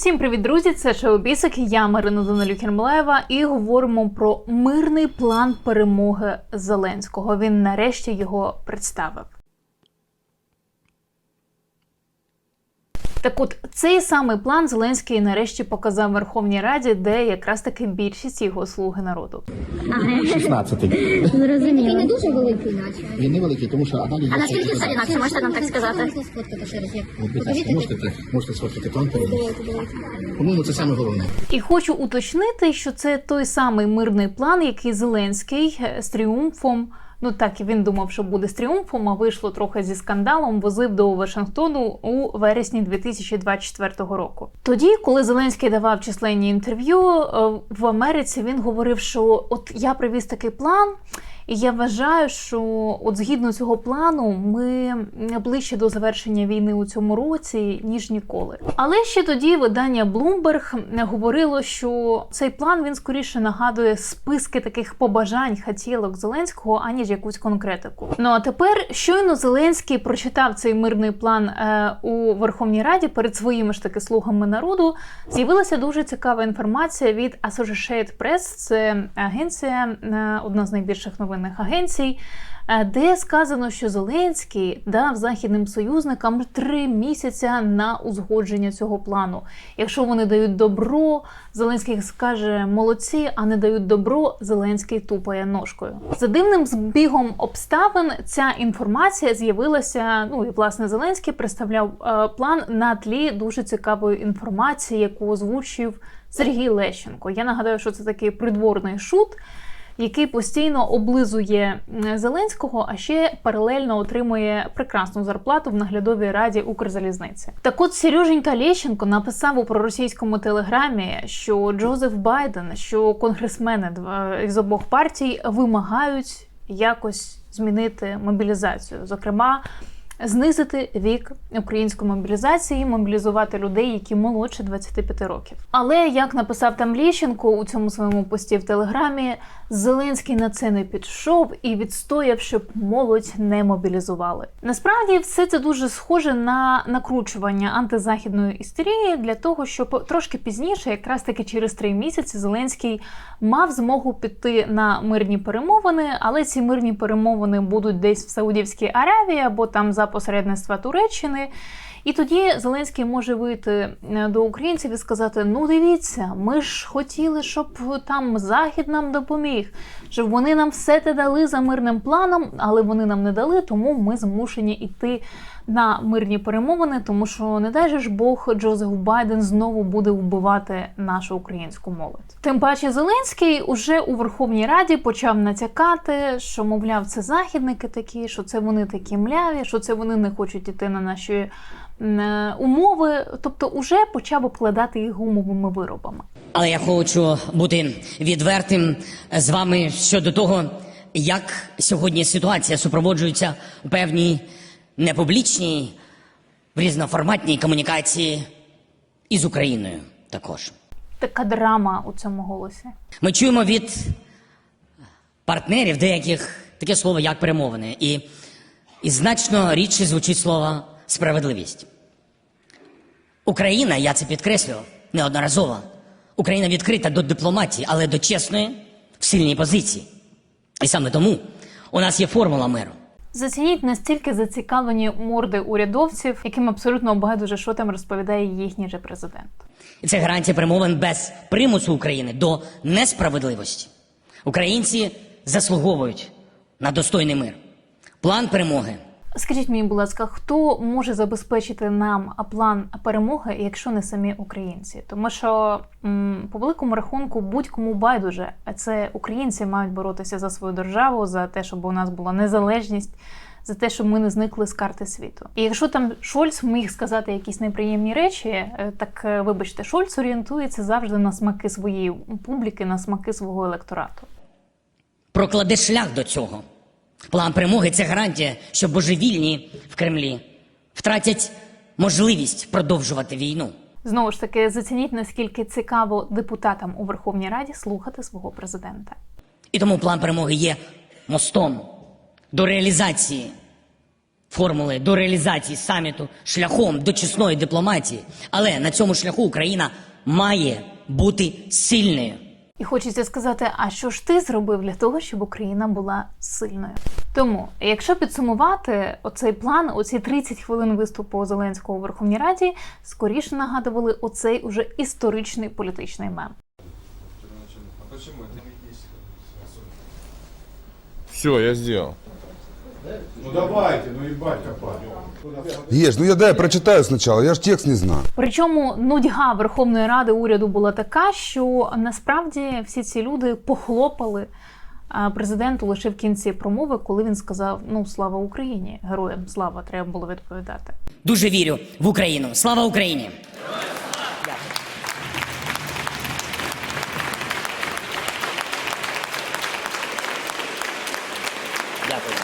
Всім привіт, друзі! Це Шеобісик, я Марина Данилюк-Єрмолаєва і говоримо про мирний план перемоги Зеленського. Він нарешті його представив. Так от цей самий план Зеленський нарешті показав Верховній Раді, де якраз таки більшість його слуги народу. 16. Зрозуміло. Він не дуже великий, наче. Він невеликий, тому що а далі А наскільки це інакше, можете нам так сказати? От, будь ласка, можете, можете сфоткати план. По-моєму, це саме головне. І хочу уточнити, що це той самий мирний план, який Зеленський е, з тріумфом. Ну так і він думав, що буде з тріумфом, а вийшло трохи зі скандалом. Возив до Вашингтону у вересні 2024 року. Тоді, коли Зеленський давав численні інтерв'ю е, в Америці, він говорив, що от я привіз такий план. І я вважаю, що от згідно цього плану ми ближче до завершення війни у цьому році ніж ніколи. Але ще тоді видання Bloomberg говорило, що цей план він скоріше нагадує списки таких побажань хотілок Зеленського, аніж якусь конкретику. Ну а тепер щойно Зеленський прочитав цей мирний план е, у Верховній Раді перед своїми ж таки слугами народу. З'явилася дуже цікава інформація від Associated Press, це агенція, е, одна з найбільших новинних агенцій, е, де сказано, що Зеленський дав західним союзникам три місяці на узгодження цього плану. Якщо вони дають добро, Зеленський скаже молодці, а не дають добро, Зеленський тупає ножкою. За дивним збігом обставин ця інформація з'явилася. Ну і власне Зеленський представляв е, план на тлі дуже цікавої інформації, яку озвучив Сергій Лещенко. Я нагадаю, що це такий придворний шут який постійно облизує Зеленського, а ще паралельно отримує прекрасну зарплату в наглядовій раді Укрзалізниці. Так от Сереженька Лещенко написав у проросійському телеграмі, що Джозеф Байден, що конгресмени із обох партій вимагають якось змінити мобілізацію, зокрема. Знизити вік української мобілізації, мобілізувати людей, які молодше 25 років. Але як написав там Ліщенко у цьому своєму пості в телеграмі, Зеленський на це не підшов і відстояв, щоб молодь не мобілізували. Насправді все це дуже схоже на накручування антизахідної істерії для того, щоб трошки пізніше, якраз таки через три місяці, Зеленський мав змогу піти на мирні перемовини, але ці мирні перемовини будуть десь в Саудівській Аравії або там за посередництва Туреччини. І тоді Зеленський може вийти е, до українців і сказати: Ну, дивіться, ми ж хотіли, щоб там Захід нам допоміг, щоб вони нам все те дали за мирним планом, але вони нам не дали, тому ми змушені йти на мирні перемовини, тому що не дай же ж Бог Джозеф Байден знову буде вбивати нашу українську молодь. Тим паче Зеленський уже у Верховній Раді почав натякати, що мовляв, це західники такі, що це вони такі мляві, що це вони не хочуть іти на наші е, умови. Тобто, уже почав обкладати їх гумовими виробами. Але я хочу бути відвертим з вами щодо того, як сьогодні ситуація супроводжується певній непублічній, в різноформатній комунікації із Україною також. Така драма у цьому голосі. Ми чуємо від партнерів деяких таке слово, як перемовини, і, і значно рідше звучить слово справедливість. Україна, я це підкреслював неодноразово. Україна відкрита до дипломатії, але до чесної, в сильній позиції. І саме тому у нас є формула миру. Зацініть настільки зацікавлені морди урядовців, яким абсолютно байдуже, що там розповідає їхній же президент. І це гарантія перемовин без примусу України до несправедливості. Українці заслуговують на достойний мир. План перемоги Скажіть мені, будь ласка, хто може забезпечити нам план перемоги, якщо не самі українці? Тому що по великому рахунку будь-кому байдуже, а це українці мають боротися за свою державу, за те, щоб у нас була незалежність. За те, щоб ми не зникли з карти світу, і якщо там Шольц міг сказати якісь неприємні речі, е, так е, вибачте, Шольц орієнтується завжди на смаки своєї публіки, на смаки свого електорату. прокладе шлях до цього. План перемоги це гарантія, що божевільні в Кремлі втратять можливість продовжувати війну. Знову ж таки, зацініть наскільки цікаво депутатам у Верховній Раді слухати свого президента. І тому план перемоги є мостом до реалізації формули до реалізації саміту шляхом до чесної дипломатії, але на цьому шляху Україна має бути сильною. І хочеться сказати, а що ж ти зробив для того, щоб Україна була сильною? Тому, якщо підсумувати оцей план, оці 30 хвилин виступу Зеленського у Верховній Раді, скоріше нагадували оцей уже історичний політичний мем. Все, я сделал. Ну давайте, ну ебать копать. Ешь, ну я дай прочитаю сначала, я ж текст не знаю. Причому нудьга Верховної Ради уряду була така, що насправді всі ці люди похлопали президенту лише в кінці промови, коли він сказав: Ну слава Україні, героям слава, треба було відповідати. Дуже вірю в Україну. Слава Україні! Дякую.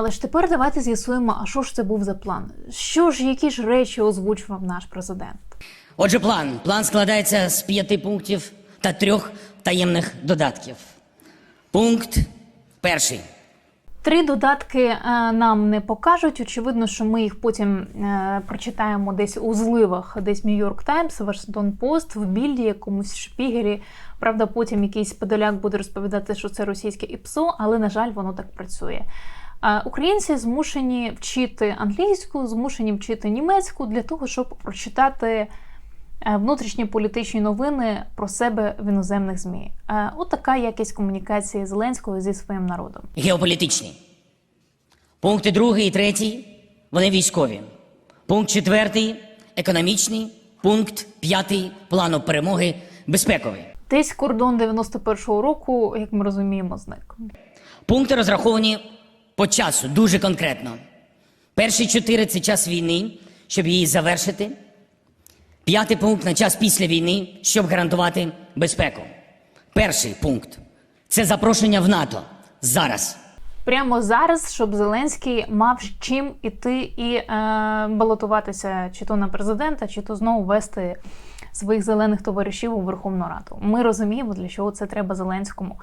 Але ж тепер давайте з'ясуємо, а що ж це був за план? Що ж, які ж речі озвучував наш президент? Отже, план. План складається з п'яти пунктів та трьох таємних додатків. Пункт перший. Три додатки е, нам не покажуть. Очевидно, що ми їх потім е, прочитаємо десь у зливах, десь Нью-Йорк Таймс, Вашингтон Пост, в Більді, якомусь шпігері. Правда, потім якийсь подоляк буде розповідати, що це російське ІПСО, але на жаль, воно так працює. Українці змушені вчити англійську, змушені вчити німецьку для того, щоб прочитати е, внутрішні політичні новини про себе в іноземних змі. Е, От така якість комунікації Зеленського зі своїм народом. Геополітичний. Пункти другий і третій вони військові. Пункт четвертий економічний. Пункт п'ятий плану перемоги безпековий. Десь кордон 91-го року, як ми розуміємо, зник. Пункти розраховані по часу дуже конкретно. Перші чотири це час війни, щоб її завершити. П'ятий пункт на час після війни, щоб гарантувати безпеку. Перший пункт це запрошення в НАТО зараз. Прямо зараз, щоб Зеленський мав з чим іти і е, балотуватися чи то на президента, чи то знову вести своїх зелених товаришів у Верховну Раду. Ми розуміємо, для чого це треба Зеленському.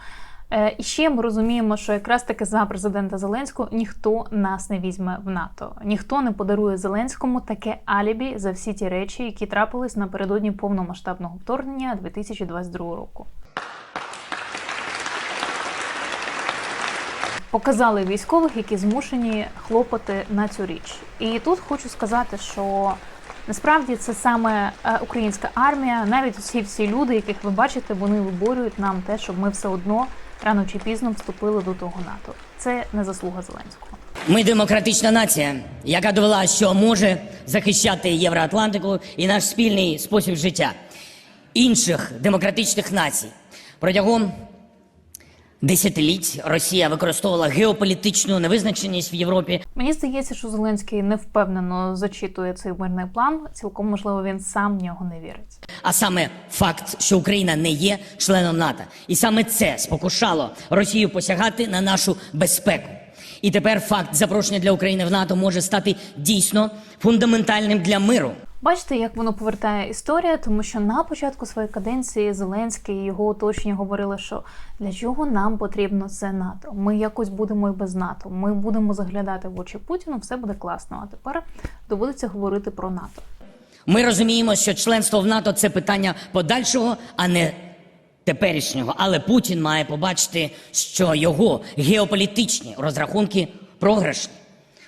Е, і ще ми розуміємо, що якраз таки за президента Зеленського ніхто нас не візьме в НАТО. Ніхто не подарує Зеленському таке алібі за всі ті речі, які трапились напередодні повномасштабного вторгнення 2022 року. показали військових, які змушені хлопати на цю річ. І тут хочу сказати, що насправді це саме е, українська армія, навіть усі всі люди, яких ви бачите, вони виборюють нам те, щоб ми все одно рано чи пізно вступили до того НАТО. Це не заслуга Зеленського. Ми демократична нація, яка довела, що може захищати Євроатлантику і наш спільний спосіб життя інших демократичних націй. Протягом десятиліть Росія використовувала геополітичну невизначеність в Європі Мені здається, що Зеленський невпевнено зачитує цей мирний план. Цілком можливо, він сам в нього не вірить. А саме факт, що Україна не є членом НАТО, і саме це спокушало Росію посягати на нашу безпеку. І тепер факт запрошення для України в НАТО може стати дійсно фундаментальним для миру. Бачите, як воно повертає історія, тому що на початку своєї каденції Зеленський і його оточення говорили, що для чого нам потрібно це НАТО. Ми якось будемо і без НАТО. Ми будемо заглядати в очі Путіну, все буде класно. А тепер доводиться говорити про НАТО. Ми розуміємо, що членство в НАТО це питання подальшого, а не теперішнього. Але Путін має побачити, що його геополітичні розрахунки програшні.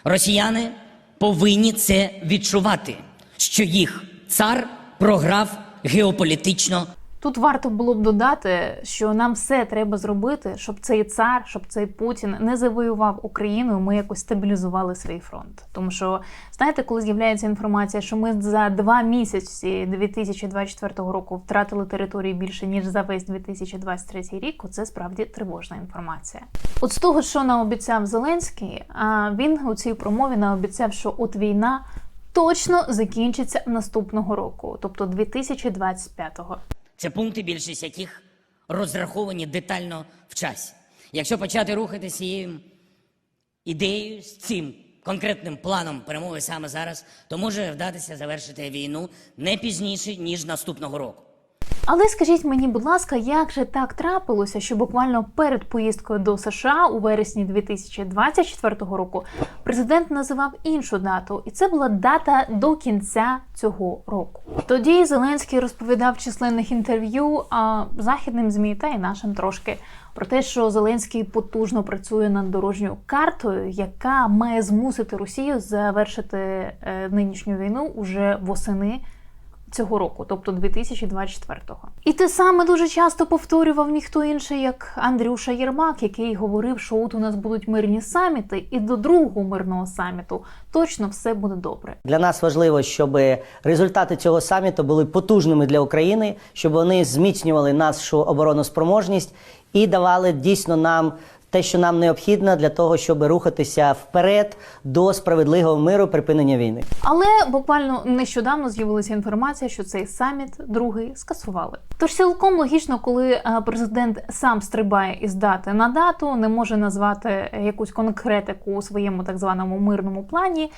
Росіяни повинні це відчувати, що їх цар програв геополітично Тут варто було б додати, що нам все треба зробити, щоб цей цар, щоб цей Путін не завоював Україну. і Ми якось стабілізували свій фронт. Тому що знаєте, коли з'являється інформація, що ми за два місяці 2024 року втратили території більше ніж за весь 2023 рік, це справді тривожна інформація. От з того, що нам обіцяв Зеленський, а він у цій промові наобіцяв, що от війна точно закінчиться наступного року, тобто 2025-го. Це пункти, більшість яких розраховані детально в часі. Якщо почати рухати цією ідеєю, з цим конкретним планом перемоги саме зараз, то може вдатися завершити війну не пізніше ніж наступного року. Але скажіть мені, будь ласка, як же так трапилося, що буквально перед поїздкою до США у вересні 2024 року президент називав іншу дату, і це була дата до кінця цього року. Тоді Зеленський розповідав численних інтерв'ю а, західним змі та й нашим трошки про те, що Зеленський потужно працює над дорожньою картою, яка має змусити Росію завершити е, нинішню війну уже восени цього року, тобто 2024-го. І те саме дуже часто повторював ніхто інший, як Андрюша Єрмак, який говорив, що от у нас будуть мирні саміти, і до другого мирного саміту точно все буде добре. Для нас важливо, щоб результати цього саміту були потужними для України, щоб вони зміцнювали нашу обороноспроможність і давали дійсно нам те, що нам необхідно для того, щоб рухатися вперед до справедливого миру, припинення війни. Але буквально нещодавно з'явилася інформація, що цей саміт другий скасували. Тож цілком логічно, коли е, президент сам стрибає із дати на дату, не може назвати якусь конкретику у своєму так званому мирному плані.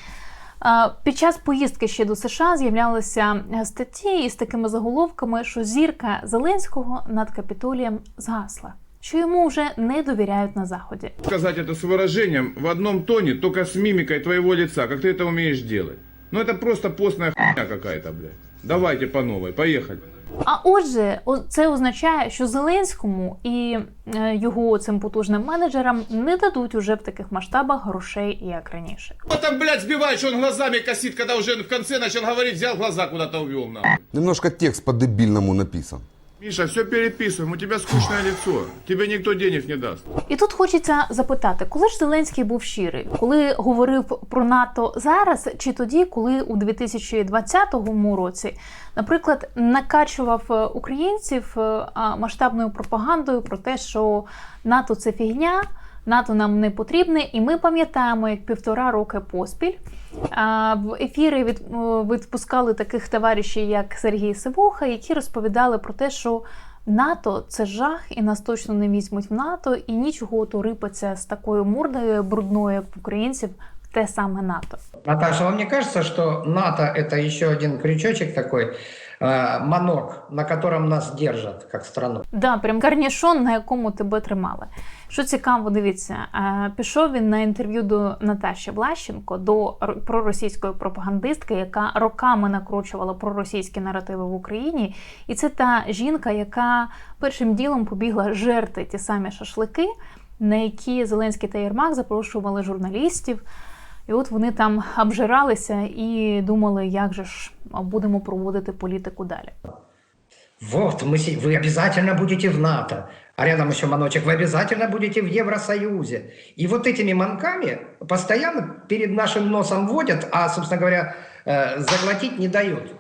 Е, Під час поїздки ще до США з'являлися е, статті із такими заголовками, що зірка Зеленського над Капітолієм згасла, що йому вже не довіряють на заході. Сказать это с выражением в одном тоне, только с мимикой твоего лица, как ты это умеешь делать. Ну это просто постная хуйня какая-то, блядь. Давайте по новой, поехали. А отже, о- це означає, що Зеленському і е, його цим потужним менеджерам не дадуть уже в таких масштабах грошей, як раніше. Вот там, блядь, сбивает, что он глазами косит, когда уже в конце начал говорить, взял глаза куда-то увел, нахуй. Немножко текст по-дебильному написан. Миша, все переписуємо, у тебе скучне лицо. Тебе ніхто денег не дасть. І тут хочеться запитати, коли ж Зеленський був щирий, коли говорив про НАТО зараз, чи тоді, коли у 2020 році, наприклад, накачував е, українців е, масштабною пропагандою про те, що НАТО це фігня. НАТО нам не потрібне, і ми пам'ятаємо, як півтора роки поспіль в ефіри від, відпускали таких товаришів, як Сергій Сивуха, які розповідали про те, що НАТО це жах, і нас точно не візьмуть в НАТО, і нічого то рипаться з такою мордою брудною, як в українців, те саме НАТО. Наташа, вам не кажется, что НАТО это еще один крючочек такой, э, манок, на котором нас держат как страну? Да, прям гарнішон, на якому тебе тримали. Що цікаво, дивіться, е, пішов він на інтерв'ю до Наташі Влащенко, до проросійської пропагандистки, яка роками накручувала проросійські наративи в Україні. І це та жінка, яка першим ділом побігла жерти ті самі шашлики, на які Зеленський та Єрмак запрошували журналістів. І от вони там обжиралися і думали, як же ж будемо проводити політику далі. Вот, мы, се- вы обязательно будете в НАТО, а рядом еще маночек, вы обязательно будете в Евросоюзе. И вот этими манками постоянно перед нашим носом водят, а, собственно говоря, э, заглотить не дают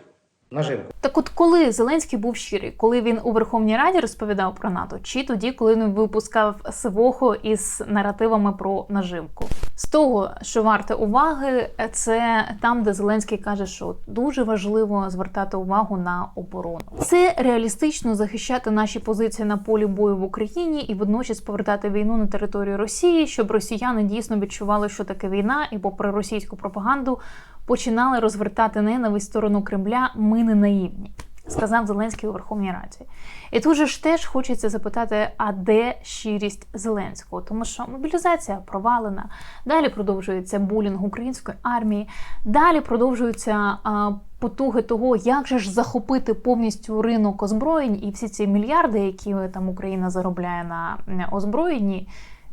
наживку. Так от коли Зеленський був щирий, коли він у Верховній Раді розповідав про НАТО, чи тоді, коли він випускав Сивоху із наративами про наживку? З того, що варте уваги, це там, де Зеленський каже, що дуже важливо звертати увагу на оборону. Це реалістично захищати наші позиції на полі бою в Україні і водночас повертати війну на територію Росії, щоб росіяни дійсно відчували, що таке війна, і попри російську пропаганду починали розвертати ненависть в сторону Кремля. Ми не наївні, сказав Зеленський у Верховній Раді. І тут же ж теж хочеться запитати: а де щирість Зеленського? Тому що мобілізація провалена, далі продовжується булінг української армії, далі продовжуються потуги того, як же ж захопити повністю ринок озброєнь і всі ці мільярди, які там Україна заробляє на озброєнні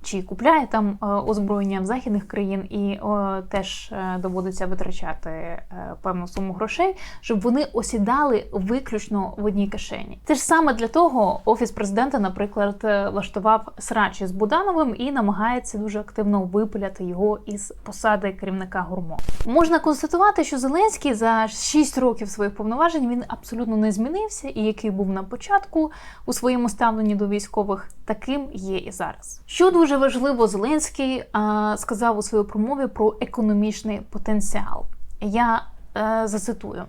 чи купляє там е, озброєння в західних країн, і теж е, доводиться витрачати е, певну суму грошей, щоб вони осідали виключно в одній кишені. Те ж саме для того офіс президента, наприклад, влаштував срачі з Будановим і намагається дуже активно випиляти його із посади керівника гурмо. Можна констатувати, що Зеленський за 6 років своїх повноважень він абсолютно не змінився, і який був на початку у своєму ставленні до військових, таким є і зараз. Що дуже важливо, Зеленський а, сказав у своїй промові про економічний потенціал. Я а, зацитую.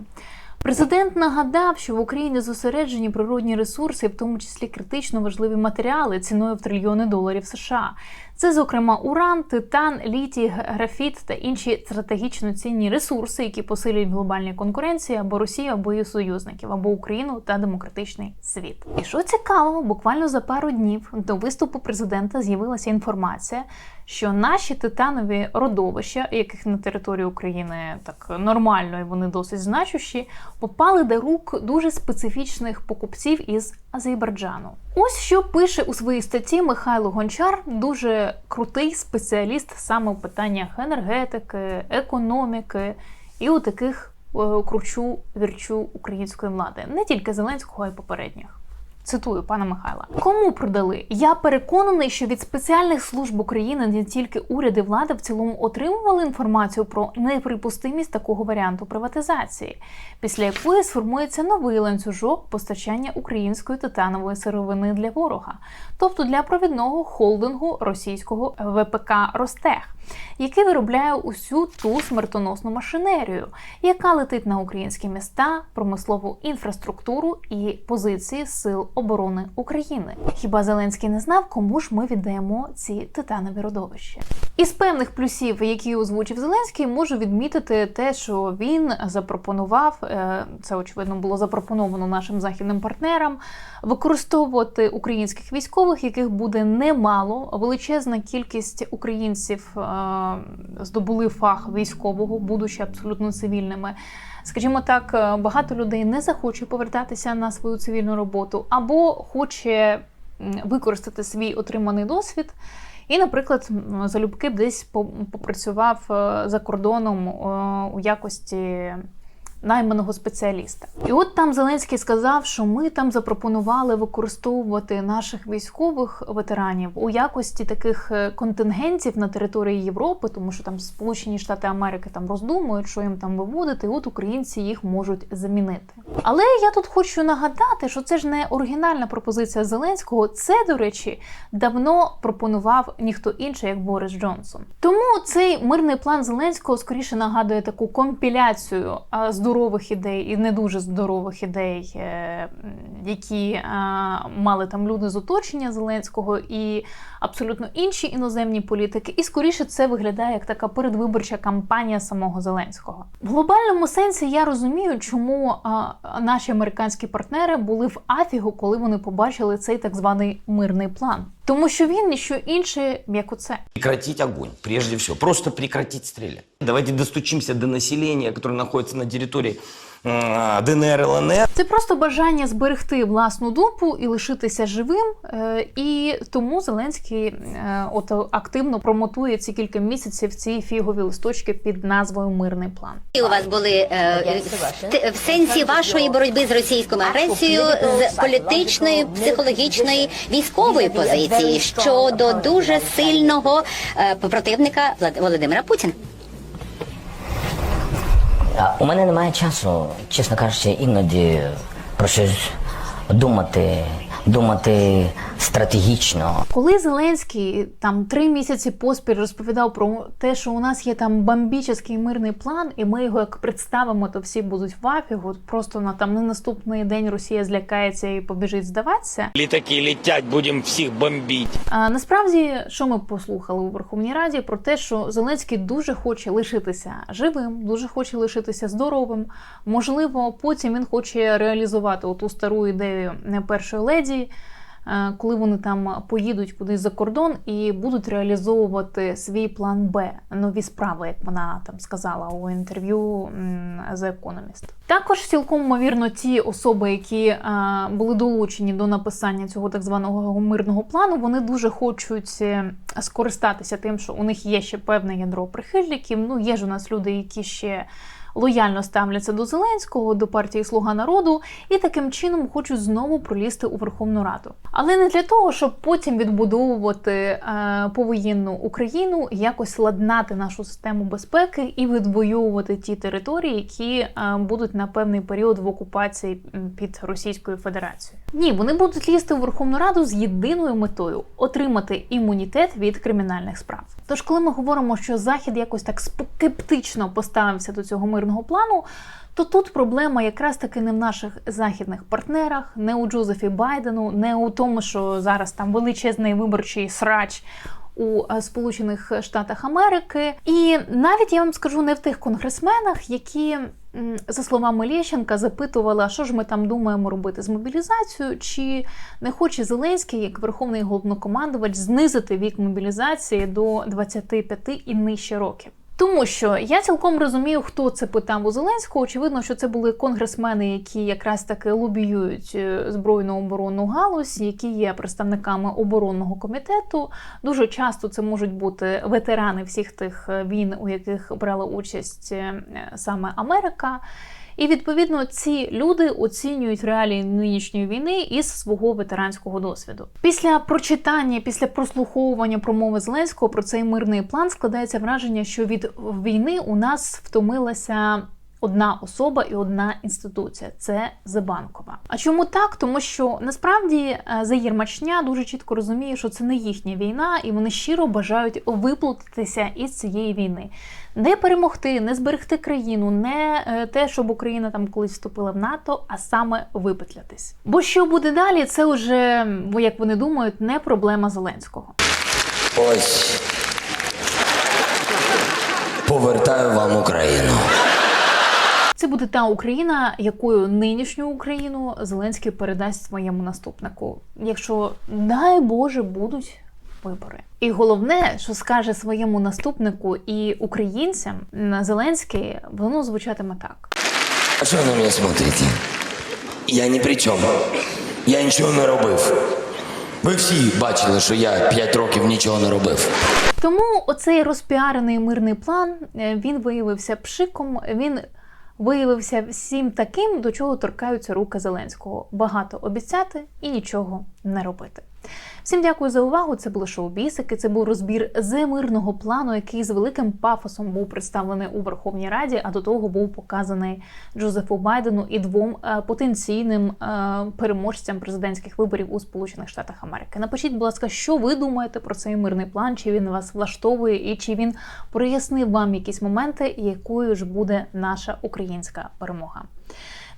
Президент нагадав, що в Україні зосереджені природні ресурси, в тому числі критично важливі матеріали ціною в трильйони доларів США. Це, зокрема, уран, титан, літій, графіт та інші стратегічно цінні ресурси, які посилюють глобальні конкуренції або Росію, або її союзників, або Україну та демократичний світ. І що цікаво, буквально за пару днів до виступу президента з'явилася інформація, що наші титанові родовища, яких на території України так нормально і вони досить значущі, попали до рук дуже специфічних покупців із Азербайджану. Ось що пише у своїй статті Михайло Гончар, дуже крутий спеціаліст саме в питаннях енергетики, економіки і у таких е, кручу вірчу української влади, не тільки Зеленського, а й попередніх. Цитую пана Михайла. Кому продали? Я переконаний, що від спеціальних служб України не тільки уряди влада в цілому отримували інформацію про неприпустимість такого варіанту приватизації, після якої сформується новий ланцюжок постачання української титанової сировини для ворога, тобто для провідного холдингу російського ВПК Ростех, який виробляє усю ту смертоносну машинерію, яка летить на українські міста, промислову інфраструктуру і позиції сил оборони України. Хіба Зеленський не знав, кому ж ми віддаємо ці титанові родовища? Із певних плюсів, які озвучив Зеленський, можу відмітити те, що він запропонував е, це очевидно було запропоновано нашим західним партнерам використовувати українських військових, яких буде немало. Величезна кількість українців е, здобули фах військового, будучи абсолютно цивільними. Скажімо так, е, багато людей не захоче повертатися на свою цивільну роботу або хоче використати свій отриманий досвід. І, наприклад, залюбки десь попрацював е, за кордоном е, у якості найманого спеціаліста. І от там Зеленський сказав, що ми там запропонували використовувати наших військових ветеранів у якості таких е, контингентів на території Європи, тому що там Сполучені Штати Америки там роздумують, що їм там виводити, і от українці їх можуть замінити. Але я тут хочу нагадати, що це ж не оригінальна пропозиція Зеленського. Це, до речі, давно пропонував ніхто інший, як Борис Джонсон. Тому цей мирний план Зеленського скоріше нагадує таку компіляцію а, здорових ідей і не дуже здорових ідей, е, які мали там люди з оточення Зеленського і абсолютно інші іноземні політики. І скоріше це виглядає як така передвиборча кампанія самого Зеленського. В глобальному сенсі я розумію, чому наші американські партнери були в афігу, коли вони побачили цей так званий мирний план. Тому що він ніщо інше, як оце. Прекратить огонь, прежде всего. Просто прекратить стрелять. Давайте достучимся до населения, которое находится на территории ДНР, ЛНР. Це просто бажання зберегти власну дупу і лишитися живим. е, І тому Зеленський е, от активно промотує ці кілька місяців ці фігові листочки під назвою Мирний план. І у вас були е, в сенсі вашої боротьби з російською агресією з політичної, психологічної, військової позиції щодо дуже сильного е, противника Володимира Путіна. У мене немає часу, чесно кажучи, іноді про щось думати, думати стратегічно. Коли Зеленський там три місяці поспіль розповідав про те, що у нас є там бомбічний мирний план, і ми його як представимо, то всі будуть в афігу. Просто на там на наступний день Росія злякається і побіжить здаватися. Літаки летять, будемо всіх бомбити. А насправді, що ми послухали у Верховній Раді про те, що Зеленський дуже хоче лишитися живим, дуже хоче лишитися здоровим. Можливо, потім він хоче реалізувати оту стару ідею е, першої леді. Е, Коли вони там поїдуть кудись за кордон і будуть реалізовувати свій план Б, нові справи, як вона там сказала у інтерв'ю The Economist. Також цілком ймовірно ті особи, які е, були долучені до написання цього так званого мирного плану, вони дуже хочуть е, скористатися тим, що у них є ще певне ядро прихильників. Ну є ж у нас люди, які ще. Лояльно ставляться до Зеленського, до партії Слуга народу і таким чином хочуть знову пролізти у Верховну Раду. Але не для того, щоб потім відбудовувати е, повоєнну Україну, якось ладнати нашу систему безпеки і відвоювати ті території, які е, будуть на певний період в окупації під Російською Федерацією. Ні, вони будуть лізти у Верховну Раду з єдиною метою отримати імунітет від кримінальних справ. Тож, коли ми говоримо, що Захід якось так скептично поставився до цього мирного плану, то тут проблема якраз таки не в наших західних партнерах, не у Джозефі Байдену, не у тому, що зараз там величезний виборчий срач у е, Сполучених Штатах Америки. І навіть я вам скажу не в тих конгресменах, які, за словами Лєщенка, запитували, що ж ми там думаємо робити з мобілізацією, чи не хоче Зеленський, як верховний головнокомандувач, знизити вік мобілізації до 25 і нижче років. Тому що я цілком розумію, хто це питав у Зеленського. Очевидно, що це були конгресмени, які якраз таки лобіюють е, збройну оборонну галузь, які є представниками оборонного комітету. Дуже часто це можуть бути ветерани всіх тих е, війн, у яких брала участь е, саме Америка. І відповідно ці люди оцінюють реалії нинішньої війни із свого ветеранського досвіду. Після прочитання, після прослуховування промови Зеленського про цей мирний план складається враження, що від війни у нас втомилася. Одна особа і одна інституція це Зебанкова. А чому так? Тому що насправді е, Заїр Мачня дуже чітко розуміє, що це не їхня війна, і вони щиро бажають виплутатися із цієї війни, не перемогти, не зберегти країну, не е, те, щоб Україна там колись вступила в НАТО, а саме випетлятись. Бо що буде далі, це вже, як вони думають, не проблема Зеленського. Ось. Повертаю вам Україну. Це буде та Україна, якою нинішню Україну Зеленський передасть своєму наступнику, якщо дай Боже будуть вибори. І головне, що скаже своєму наступнику і українцям на Зеленський, воно звучатиме так. А що ви на мене смотрите? Я ні при чому. Я нічого не робив. Ви всі бачили, що я 5 років нічого не робив. Тому оцей розпіарений мирний план е, він виявився пшиком. Він виявився всім таким, до чого торкаються руки Зеленського: багато обіцяти і нічого не робити. Всім дякую за увагу. Це було шоу Бісики. Це був розбір з мирного плану, який з великим пафосом був представлений у Верховній Раді, а до того був показаний Джозефу Байдену і двом е, потенційним е, переможцям президентських виборів у Сполучених Штатах Америки. Напишіть, будь ласка, що ви думаєте про цей мирний план? Чи він вас влаштовує, і чи він прояснив вам якісь моменти, якою ж буде наша українська перемога?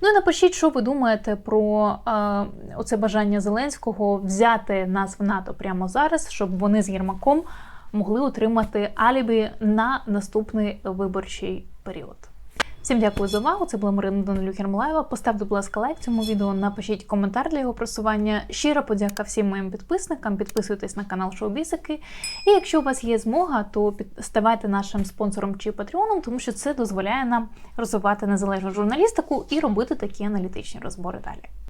Ну і напишіть, що ви думаєте про е, оце бажання Зеленського взяти нас в НАТО прямо зараз, щоб вони з Єрмаком могли отримати алібі на наступний виборчий період. Всім дякую за увагу. Це була Марина Данилюк Єрмолаєва. Поставте, будь ласка, лайк цьому відео, напишіть коментар для його просування. Щира подяка всім моїм підписникам. Підписуйтесь на канал Шоу-Бісики. І якщо у вас є змога, то ставайте нашим спонсором чи патреоном, тому що це дозволяє нам розвивати незалежну журналістику і робити такі аналітичні розбори далі.